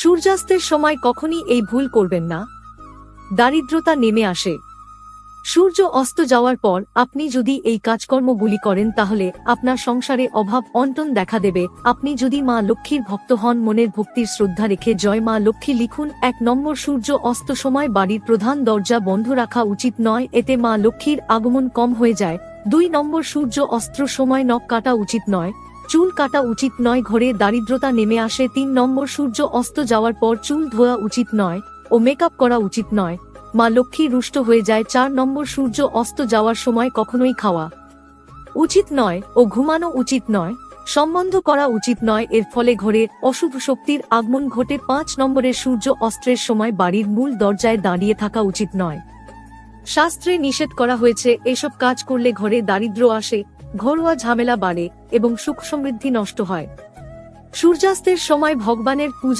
সূর্যাস্তের সময় কখনই এই ভুল করবেন না। দারিদ্রতা নেমে আসে। সূর্য অস্ত যাওয়ার পর আপনি যদি এই কাজকর্মগুলি করেন তাহলে আপনার সংসারে অভাব অন্টন দেখা দেবে। আপনি যদি মা লক্ষ্মীর ভক্ত হন, মনের ভক্তির শ্রদ্ধা রেখে জয় মা লক্ষ্মী লিখুন, এক নম্বর সূর্য অস্ত সময় বাড়ির প্রধান দরজা বন্ধ রাখা উচিত নয়, এতে মা লক্ষ্মীর আগমন কম হয়ে যায়। দুই নম্বর সূর্য অস্ত্র সময় নখ কাটা উচিত নয়। চুল কাটা উচিত নয়, ঘরে দারিদ্রতা নেমে আসে, তিন নম্বর সূর্য অস্ত যাওয়ার পর চুল ধোয়া উচিত নয় ও মেকআপ করা উচিত নয়। মা লক্ষ্মী রুষ্ট হয়ে যায়, চার নম্বর সূর্য অস্ত যাওয়ার সময় কখনোই খাওয়া উচিত নয় ও ঘুমানো উচিত নয়, সম্বন্ধ করা উচিত নয়, এর ফলে ঘরে অশুভ শক্তির আগমন ঘটে, পাঁচ নম্বরের সূর্য অস্ত্রের সময় বাড়ির মূল দরজায় দাঁড়িয়ে থাকা উচিত নয়। শাস্ত্রে নিষেধ করা হয়েছে, এসব কাজ করলে ঘরে দারিদ্র্য আসে ঘরোয়া ঝামেলা বাড়ে এবং সুখ সমৃদ্ধি নষ্ট হয়। সূর্যাস্তের সময় ভগবানের পূজা